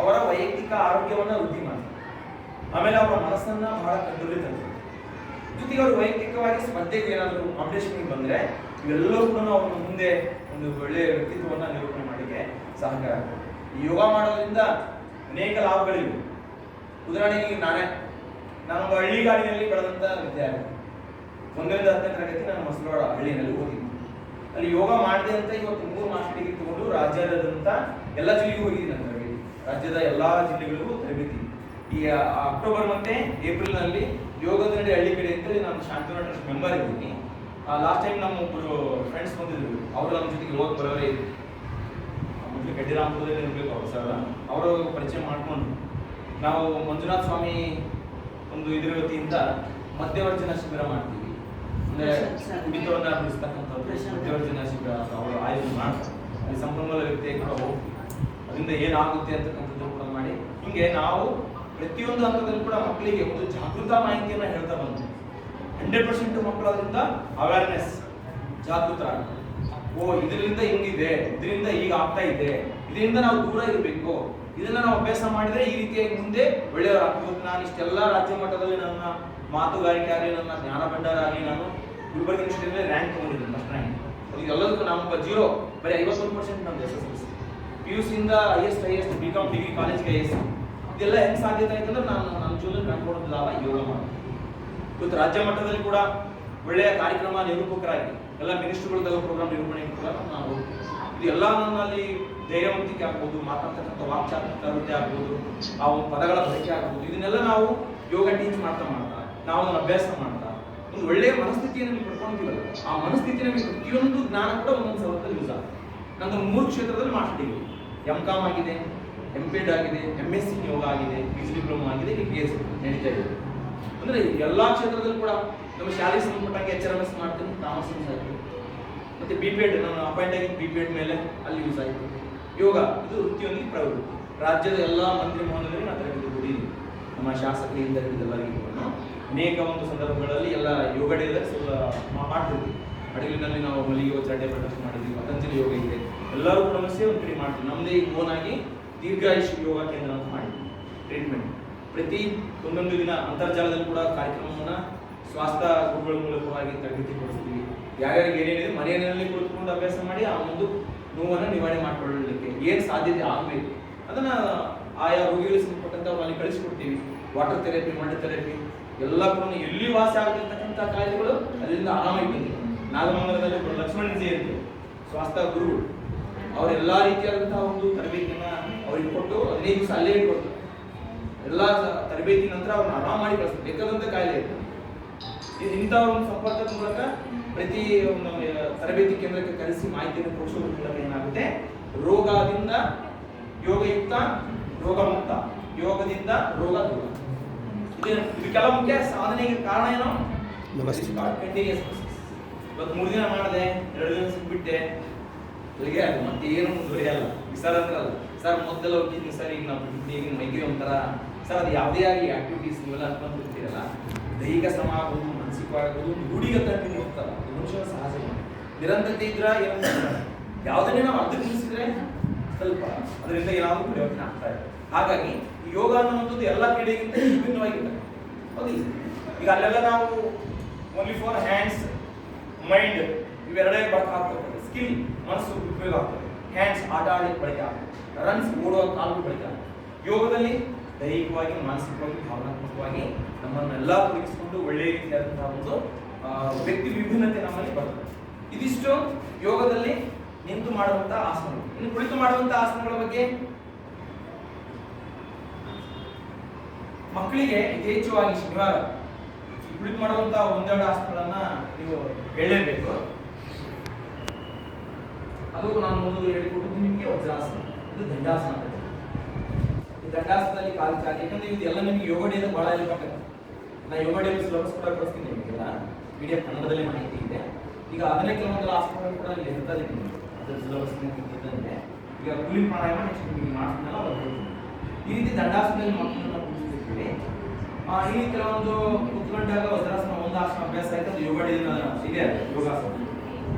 ಅವರ ವೈಯಕ್ತಿಕ ಆರೋಗ್ಯವನ್ನು ವೃದ್ಧಿ ಮಾಡಿ ಆಮೇಲೆ ಅವರ ಮನಸ್ಸನ್ನ ಬಹಳ ಕಂಟ್ರೋಲಿಗೆ ತಂದರು ಜೊತೆಗೆ ಅವರು ವೈಯಕ್ತಿಕವಾಗಿ ಸ್ಪರ್ಧೆಗೆ ಏನಾದರೂ ಕಾಂಪಿಟೇಷನ್ಗೆ ಬಂದರೆ ಇವೆಲ್ಲವೂ ಕೂಡ ಅವ್ರ ಮುಂದೆ ಒಂದು ಒಳ್ಳೆಯ ವ್ಯಕ್ತಿತ್ವವನ್ನು ನಿರೂಪಣೆ ಮಾಡಲಿಕ್ಕೆ ಸಹಕಾರ ಆಗ್ತದೆ. ಯೋಗ ಮಾಡೋದ್ರಿಂದ ಅನೇಕ ಲಾಭಗಳಿವೆ. ಉದಾಹರಣೆಗೆ ನಾನೇ, ನಾನು ಹಳ್ಳಿಗಾಡಿನಲ್ಲಿ ಬೆಳೆದಂಥ ವಿದ್ಯಾರ್ಥಿ. ಒಂದರಿಂದ ಹತ್ತನೇ ತರಗತಿ ನಾನು ಮಸಲವಾಡ ಹಳ್ಳಿನಲ್ಲಿ ಹೋಗಿದ್ದೆ ಅಲ್ಲಿ ಯೋಗ ಮಾಡಿದೆ ಅಂತ ಇವತ್ತು ಮೂರು ಮಾಸ್ಟರ್ ತಗೊಂಡು ರಾಜ್ಯದಂಥ ಎಲ್ಲ ಜಿಲ್ಲೆಗೂ ಹೋಗಿದ್ದೀನಿ ಅಂತ ರಾಜ್ಯದ ಎಲ್ಲ ಜಿಲ್ಲೆಗಳಿಗೂ ತರಬೇತಿ. ಈ ಅಕ್ಟೋಬರ್ ಮತ್ತೆ ಏಪ್ರಿಲ್ನಲ್ಲಿ ಯೋಗದ ನಡೆ ಹಳ್ಳಿ ಕಡೆ ಅಂತೇಳಿ ನಾನು ಶಾಂತಿವನ ಟ್ರಸ್ಟ್ ಮೆಂಬರ್ ಇದ್ದೀನಿ. ಲಾಸ್ಟ್ ಟೈಮ್ ನಮ್ಮ ಒಬ್ಬರು ಫ್ರೆಂಡ್ಸ್ ಬಂದಿದ್ರು. ಅವರು ನಮ್ಮ ಜೊತೆಗೆ ಹೋಗಿ ಬರೋರೇ ಇದ್ರು ಮೊದಲು ಗಡ್ಡಿರಾಮಪುರದಲ್ಲಿ ಇರಬೇಕು ಅವರು ಸರ್. ಅವರು ಪರಿಚಯ ಮಾಡಿಕೊಂಡು, ನಾವು ಮಂಜುನಾಥ ಸ್ವಾಮಿ ಒಂದು ಇದ್ರ ವತಿಯಿಂದ ಮಧ್ಯವರ್ಜನ ಶಿಬಿರ ಮಾಡ್ತೀವಿ. ಅಂದರೆ. ಕುಡಿತವನ್ನ ಬಿಡಿಸ್ತಕ್ಕಂಥದ್ದು. ಮಧ್ಯವರ್ಜನ ಶಿಬಿರ ಅವರು ಆಯೋಜನೆ ಮಾಡ್ತಾರೆ. ಅಲ್ಲಿ ಸಂಪನ್ಮೂಲ ವ್ಯಕ್ತಿಯಾಗಿ ಕೂಡ ಹೋಗ್ತೀವಿ ಅದರಿಂದ ಏನಾಗುತ್ತೆ ಅಂತಕ್ಕಂಥದ್ದು ಕೂಡ ಮಾಡಿ. ಹಿಂಗೆ ನಾವು ಪ್ರತಿಯೊಂದು ಹಂತದಲ್ಲಿ ಕೂಡ ಮಕ್ಕಳಿಗೆ ಒಂದು ಜಾಗೃತ ಮಾಹಿತಿಯನ್ನ ಹೇಳ್ತಾ ಬಂದ್ವಿ. ಹಂಡ್ರೆಡ್ ಪರ್ಸೆಂಟ್ ಮಕ್ಕಳು ಅದರಿಂದ ಅವೇರ್ನೆಸ್ ಜಾಗೃತ ಓ, ಇದರಿಂದ ಹಿಂಗಿದೆ, ಇದರಿಂದ ಈಗ ಆಗ್ತಾ ಇದೆ, ಇದರಿಂದ ನಾವು ದೂರ ಇರಬೇಕು. ಇದನ್ನ ನಾವು ಅಭ್ಯಾಸ ಮಾಡಿದ್ರೆ ಈ ರೀತಿಯಾಗಿ ಮುಂದೆ ಒಳ್ಳೆಯವರಾಗ್ಬೋದು ನಾನು ಇಷ್ಟೆಲ್ಲ ರಾಜ್ಯ ಮಟ್ಟದಲ್ಲಿ ನನ್ನ ಮಾತುಗಾರಿಕೆ ಆಗಲಿ, ನನ್ನ ಜ್ಞಾನ ಭಂಡಾರ ಆಗಲಿ, ನಾನು ಗುಲ್ಬರ್ಗ ಯೂನಿವರ್ಸಿಟಿಯಲ್ಲಿ ರ್ಯಾಂಕ್ ತಗೊಂಡಿದ್ದೀನಿ ಫಸ್ಟ್ ರ್ಯಾಂಕ್ ಅದೆಲ್ಲದಕ್ಕೂ ನಮ್ಮ ಜೀರೋ ಬರೀ ಐವತ್ತೊಂದು ಪರ್ಸೆಂಟ್ ನಮ್ಮ C P U ಸಿಯಿಂದ I S B com degree ಕಾಲೇಜ್ಗೆ ಎಸ್. ಇದೆಲ್ಲ ಹೆಂಗೆ ಸಾಧ್ಯತೆ ಆಯ್ತಂದ್ರೆ ನಾನು ನನ್ನ ಜೀವನದಲ್ಲಿ ಕಂಡುಕೊಡೋದು ಲಾಭ ಯೋಗ ಮಾಡಿ ಇವತ್ತು ರಾಜ್ಯ ಮಟ್ಟದಲ್ಲಿ ಕೂಡ ಒಳ್ಳೆಯ ಕಾರ್ಯಕ್ರಮ ನಿರೂಪಕರಾಗಿ, ಎಲ್ಲ ಮಿನಿಸ್ಟ್ರುಗಳದೆಲ್ಲ ಪ್ರೋಗ್ರಾಮ್ ನಿರೂಪಣೆ ಕೂಡ ನಾನು ಹೋಗ್ತೀನಿ. ಇದು ನನ್ನಲ್ಲಿ ಧೈರ್ಯವಂತಿಕೆ ಆಗ್ಬೋದು ಮಾತಾಡ್ತಕ್ಕಂಥ ವಾಕ್ಚಾತುರ್ಯ ಆಗ್ಬೋದು, ಆ ಒಂದು ಪದಗಳ ಬಳಕೆ ಆಗ್ಬೋದು. ಇದನ್ನೆಲ್ಲ ನಾವು ಯೋಗ ಟೀಚ್ ಮಾಡ್ತಾ ಮಾಡ್ತಾ, ನಾವು ಅದನ್ನು ಅಭ್ಯಾಸ ಮಾಡ್ತಾ, ಒಂದು ಒಳ್ಳೆಯ ಮನಸ್ಥಿತಿಯನ್ನು ನೀವು ಪಡ್ಕೊಂತೀವಲ್ಲ ಆ ಮನಸ್ಥಿತಿ ನಮಗೆ ಪ್ರತಿಯೊಂದು ಜ್ಞಾನ ಕೂಡ ಒಂದೊಂದು ಸವತ್ತಲ್ಲಿ ಯೂಸ್ ಆಗುತ್ತೆ ನಂದು ಮೂರು ಕ್ಷೇತ್ರದಲ್ಲಿ ಮಾಸ್ಟರ್ ಡಿಗ್ರಿ ಎಂ ಕಾಮ್ ಆಗಿದೆ ಎಂ ಎಡ್ ಆಗಿದೆ ಎಂ ಎಸ್ ಸಿ ಯೋಗ ಆಗಿದೆ ಪಿ ಜಿ ಡಿಪ್ಲೊಮಾ ಆಗಿದೆ ಈ ಎಸ್ ನಡೀತಾ ಇದೆ. ಅಂದ್ರೆ ಎಲ್ಲಾ ಕ್ಷೇತ್ರದಲ್ಲೂ ಕೂಡ ನಮ್ಮ ಶಾಲೆ ಸಂಬಂಧಪಟ್ಟಂಗೆ ಎಚ್ ಆರ್ ಎಸ್ ಮಾಡ್ತೀನಿ ತಾಮಸ್ ಯೂಸ್ ಆಯ್ತು ಮತ್ತೆ ಬಿ ಪಿ ಎಡ್ ನಾನು ಅಪಾಯಿಂಟ್ ಆಗಿದ್ದು ಬಿ ಪಿ ಎಡ್ ಮೇಲೆ ಅಲ್ಲಿ ಯೂಸ್ ಆಯಿತು. ಯೋಗ, ಇದು ವೃತ್ತಿಯೊಂದಿಗೆ ಪ್ರವೃತ್ತಿ. ರಾಜ್ಯದ ಎಲ್ಲ ಮಂತ್ರಿ ಮಹೋದಯರು ನಾನು ತರಬೇತಿ ನಮ್ಮ ಶಾಸಕರಿಂದ ಹಿಡಿದೆಲ್ಲರಿಗೂ ಅನೇಕ ಒಂದು ಸಂದರ್ಭಗಳಲ್ಲಿ ಎಲ್ಲ ಯೋಗ ಡೇದಲ್ಲಿ ಸ್ವಲ್ಪ ಮಾಡ್ತಿದ್ವಿ ಅಡಿಲಿನಲ್ಲಿ ನಾವು ಮಲ್ಲಿಗೆ ವಜ್ರಾಡೆ ಪ್ರದರ್ಶನ ಮಾಡಿದ್ವಿ, ಪತಂಜಲಿ ಯೋಗ ಇದೆ. ಎಲ್ಲರೂ ಕೂಡ ಒಂದು ಕಡೆ ಮಾಡ್ತೀವಿ. ನಮ್ಮದೇ ಈಗ ಓನ್ ಆಗಿ ದೀರ್ಘಾಯುಷ್ ಯೋಗ ಕೇಂದ್ರ ಅಂತ ಮಾಡಿ ಟ್ರೀಟ್ಮೆಂಟ್ ಪ್ರತಿ ಒಂದೊಂದು ದಿನ ಅಂತರ್ಜಾಲದಲ್ಲಿ ಕೂಡ ಕಾರ್ಯಕ್ರಮವನ್ನು ಸ್ವಾಸ್ಥ್ಯ ಗುರುಗಳ ಮೂಲಕವಾಗಿ ತರಬೇತಿ ಕೊಡಿಸ್ತೀವಿ ಯಾರ್ಯಾರಿಗೆ ಏನೇನಿದೆ ಮನೆಯಲ್ಲಿ ಕುಳಿತುಕೊಂಡು ಅಭ್ಯಾಸ ಮಾಡಿ ಆ ಒಂದು ನೋವನ್ನು ನಿವಾರಣೆ ಮಾಡಿಕೊಳ್ಳಲಿಕ್ಕೆ ಏನು ಸಾಧ್ಯತೆ ಆಗಬೇಕು? ಅದನ್ನು ಆಯಾ ರೋಗಿಗಳಿಗೆ ಸಂಬಂಧಪಟ್ಟಂತ ಅಲ್ಲಿ ಕಳಿಸ್ಕೊಡ್ತೀವಿ. ವಾಟರ್ ಥೆರಪಿ ಮಡ್ ಥೆರಪಿ ಎಲ್ಲ ಕೂಡ ಎಲ್ಲಿ ವಾಸಿ ಆಗಿರ್ತಕ್ಕಂಥ ಕಾಯಿಲೆಗಳು ಅಲ್ಲಿಂದ ಆರಾಮಾಗಿ ನಾಗಮಂಗಲದಲ್ಲಿ ಲಕ್ಷ್ಮಣ ಜಯಂತಿ ಸ್ವಾಸ್ಥ್ಯ ಗುರುಗಳು. ಅವರೆಲ್ಲಾ ರೀತಿಯಾದಂತಹ ಒಂದು ತರಬೇತಿಯನ್ನ ಅವ್ರಿಗೆ ಕೊಟ್ಟು ಹದಿನೈದು ದಿವಸ ಅಲ್ಲೇ ಇಟ್ಕೊಡ್ತಾರೆ ಎಲ್ಲ ತರಬೇತಿ ನಂತರ ಅವ್ರನ್ನ ಆರಾಮ್ ಮಾಡಿ ಕಳಿಸ್ತಾರೆ. ಬೇಕಾದಂತ ಕಾಯಿಲೆ ಇದೆ ಇಂತಹ ಒಂದು ಸಂಪರ್ಕದ ಮೂಲಕ ಪ್ರತಿ ಒಂದು ತರಬೇತಿ ಕೇಂದ್ರಕ್ಕೆ ಕರೆಸಿ ಮಾಹಿತಿಯನ್ನು ಕೊಡಿಸೋದ್ರ ಮೂಲಕ ಏನಾಗುತ್ತೆ? ರೋಗದಿಂದ ಯೋಗಯುಕ್ತ ರೋಗ ಮುಕ್ತ ಯೋಗದಿಂದ ರೋಗ ದೂರ ಇದು ಮುಖ್ಯ ಸಾಧನೆಗೆ ಕಾರಣ ಏನು. ಕಂಟಿನ್ಯೂಸ್ ಇವತ್ತು ಮೂರು ದಿನ ಮಾಡಿದೆ ಎರಡು ದಿನ ಸಿಕ್ಬಿಟ್ಟೆ. ಅಲ್ಲಿಗೆ ಅದು ಮತ್ತೆ ಏನು ಮುಂದುವರಿಯಲ್ಲ ಸರ್ ಅಂದ್ರಲ್ಲ ಸರ್ ಮೊದಲು ಹೋಗಿದ್ದೀನಿ ಸರ್ ಈಗ ನಾವು ಈಗ ಮೈಗೆ ಒಂಥರ, ಸರ್ ಅದು ಯಾವುದೇ ಆಗಲಿ ಆಕ್ಟಿವಿಟೀಸ್ ನೀವೆಲ್ಲ ಅನ್ಕೊಂಡಿರ್ತೀರಲ್ಲ ದೈಹಿಕ ಶ್ರಮ ಆಗ್ಬೋದು ಮಾನಸಿಕವಾಗ್ಬೋದು ಒಂದು ರೂಢಿಗತ ನೀವು ಹೋಗ್ತಾರ ಮನುಷ್ಯನ ಸಹಜ ನಿರಂತರತೆ ಇದ್ರ ಏನಂತ ಯಾವುದನ್ನೇ ನಾವು ಅರ್ಧ ನಿಲ್ಲಿಸಿದ್ರೆ ಸ್ವಲ್ಪ ಅದರಿಂದ ಏನಾದರೂ ಪ್ರಯೋಜನ ಆಗ್ತಾ ಇದೆ. ಹಾಗಾಗಿ ಯೋಗ ಅನ್ನುವಂಥದ್ದು ಎಲ್ಲ ಕ್ರೀಡೆಗಿಂತ ವಿಭಿನ್ನವಾಗಿರ್ತದೆ ಹೌದು. ಈಗ ಅಲ್ಲೆಲ್ಲ ನಾವು ಓನ್ಲಿ ಫಾರ್ ಹ್ಯಾಂಡ್ಸ್ ಮೈಂಡ್ ಇವೆರಡೇ ಬರ್ತಾ ಆಗ್ತದೆ ಸ್ಕಿಲ್ ಮನಸ್ಸು ಉಪಯೋಗ ಆಗ್ತದೆ ಹ್ಯಾಂಡ್ಸ್ ಆಟ ಆಡಲಿಕ್ಕೆ ಬಳಕೆ ಆಗ್ತದೆ. ರನ್ಸ್ ಓಡುವ ಕಾಲು ಬಳಕೆ ಆಗ್ತದೆ. ಯೋಗದಲ್ಲಿ ದೈಹಿಕವಾಗಿ, ಮಾನಸಿಕವಾಗಿ, ಭಾವನಾತ್ಮಕವಾಗಿ ನಮ್ಮನ್ನೆಲ್ಲ ತೊಡಗಿಸಿಕೊಂಡು ಒಳ್ಳೆಯ ರೀತಿಯಾದಂತಹ ಒಂದು ವ್ಯಕ್ತಿ ವಿಭಿನ್ನತೆ ನಮ್ಮಲ್ಲಿ ಬರ್ತದೆ. ಇದಿಷ್ಟು ಯೋಗದಲ್ಲಿ ನಿಂತು ಮಾಡುವಂತಹ ಆಸನಗಳು. ಇನ್ನು ಕುಳಿತು ಮಾಡುವಂತಹ ಆಸನಗಳ ಬಗ್ಗೆ ಮಕ್ಕಳಿಗೆ ಯಥೇಚ್ಛವಾಗಿ ಶನಿವಾರ ಕುಳಿತು ಮಾಡುವಂತಹ ಒಂದೆರಡು ಆಸನಗಳನ್ನ ನೀವು ಹೇಳಲೇಬೇಕು. ಅದು ನಾನು ಮೊದಲು ಹೇಳಿಕೊಟ್ಟಿದ್ದು ನಿಮಗೆ ವಜ್ರಾಸನ ಇದು ದಂಡಾಸನ. ಈ ದಂಡಾಸನದಲ್ಲಿ ಕಾಲು ಚಾಲಿ ಯಾಕಂದ್ರೆ ಇದೆಲ್ಲ ನಿಮಗೆ ಯೋಗ ಡೇದ ಬಹಳ ಇರ್ಬೇಕು ನಾ ಯೋಗ ಡೇ ಸಿಲೆಬಸ್ ಕೂಡ ಕಳಿಸ್ತೀನಿ ನಿಮಗೆಲ್ಲ. ಮೀಡಿಯಾ ಕನ್ನಡದಲ್ಲಿ ಮಾಹಿತಿ ಇದೆ. ಈಗ ಅದನ್ನೇ ಕೆಲವೊಂದು ಆಸ್ಪತ್ರೆ ಕೂಡ ಇಲ್ಲಿ ಇರ್ತಾ ಇದ್ದೀನಿ. ಅದರ ಸಿಲಬಸ್ ಇದ್ದಂತೆ ಈಗ ಕೂಲಿ ಪ್ರಾಣಾಯಾಮ ನೆಕ್ಸ್ಟ್ ನಿಮಗೆ ಮಾಡ್ತೀನಲ್ಲ ಅವ್ರು ಹೇಳ್ತೀನಿ. ಈ ರೀತಿ ದಂಡಾಸನದಲ್ಲಿ ಮಕ್ಕಳನ್ನ ಕೂರಿಸ್ತಿರ್ತೀವಿ. ಈ ಕೆಲವೊಂದು ಕುತ್ಕೊಂಡಾಗ ವಜ್ರಾಸನ ಒಂದು ಆಸನ ಅಭ್ಯಾಸ ಆಯ್ತು ಅದು ಯೋಗ ಇದೆ ಯೋಗಾಸನ.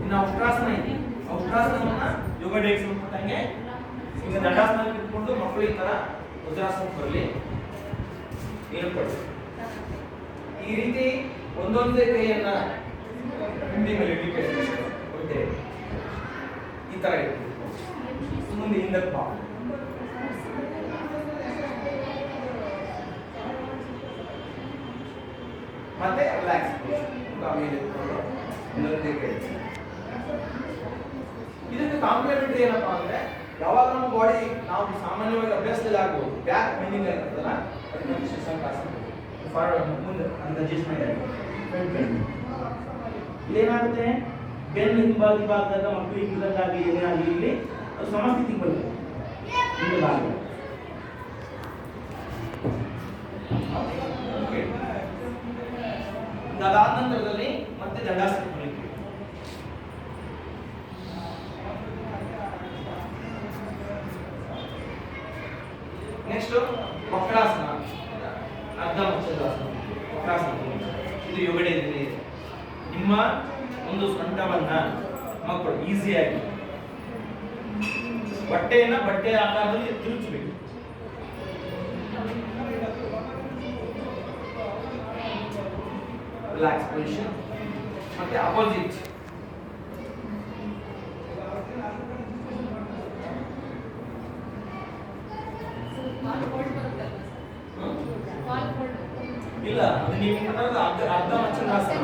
ಇನ್ನು ಉಷ್ಟ್ರಾಸನ ಇದೆ. ಆ ಉಷ್ಟ್ರಾಸನವನ್ನ ಯೋಗ ಡೇಗೆ ಸಂಬಂಧಪಟ್ಟಂಗೆ ಈಗ ದಂಡಾಸನ ಇಟ್ಕೊಂಡು ಮಕ್ಕಳು ಈ ತರ ವಜ್ರಾಸನ ಬರಲಿ ಹೇಳ್ಕೊಳ್ಳಿ ಈ ರೀತಿ ಒಂದೊಂದೇ ಕೈಯನ್ನ ಹಿಂದಿ ಮೇಲೆ ಇಡ್ಲಿಕ್ಕೆ ಈ ತರ ಇಟ್ಟು ಮುಂದೆ ಹಿಂದಕ್ಕೆ ಬಾ. ಮತ್ತೆ ರಿಲ್ಯಾಕ್ಸ್ ಆಮೇಲೆ ಇಟ್ಕೊಂಡು ಇನ್ನೊಂದೇ ಕೈ ಇದಕ್ಕೆ ಕಾಂಪ್ಲಿಮೆಂಟರಿ ಏನಪ್ಪಾ ಅಂದ್ರೆ ಯಾವಾಗ ನಮ್ಮ ಬಾಡಿ ನಾವು ಸಾಮಾನ್ಯವಾಗಿ ಅಭ್ಯಾಸದಲ್ಲಿ ಆಗ್ಬೋದು ಬ್ಯಾಕ್ ಬೆಂಡಿಂಗ್ ಆಗಿರ್ತದಲ್ಲ ಅದಕ್ಕೆ ಶಶಾಂಕಾಸನ ಫಾರ್ವರ್ಡ್ ಮುಂದೆ ಅಂತ ಅಡ್ಜಸ್ಟ್ಮೆಂಟ್ ಆಗಿ ಏನಾಗುತ್ತೆ ಬೆನ್ನು ಹಿಂಬಾಗಿ ಭಾಗದಾಗ ಮಕ್ಕಳು ಹಿಂಗದಾಗಿ ಏನೇ ಆಗಲಿ ಇಲ್ಲಿ ಅದು ಸಮಸ್ಥಿತಿಗೆ ಬರುತ್ತೆ ಹಿಂದೆ ಭಾಗ Okay. ನಂತರದಲ್ಲಿ ಮತ್ತೆ ದಂಡಾಸನ ಬರಲಿಕ್ಕೆ ನೆಕ್ಸ್ಟ್ ವಕ್ರಾಸನ ಅರ್ಧ ಮುಚ್ಚದಾಸನ ವಕ್ರಾಸನ ಇದು ಯೋಗಡೆ ಇದೆ ನಿಮ್ಮ ಒಂದು ಸೊಂಟವನ್ನ ಮಕ್ಕಳು ಈಸಿಯಾಗಿ ಬಟ್ಟೆಯನ್ನ ಬಟ್ಟೆ ಆಕಾರದಲ್ಲಿ ತಿರುಚಬೇಕು ರಿಲ್ಯಾಕ್ಸ್ ಪೊಸಿಷನ್ ಮತ್ತೆ ಅಪೋಸಿಟ್ ಇಲ್ಲ ಅದು ನೀವು ಮಾತಾಡೋದು ಅರ್ಧ ಅರ್ಧ ಮಚ್ಚಂದಾಸನ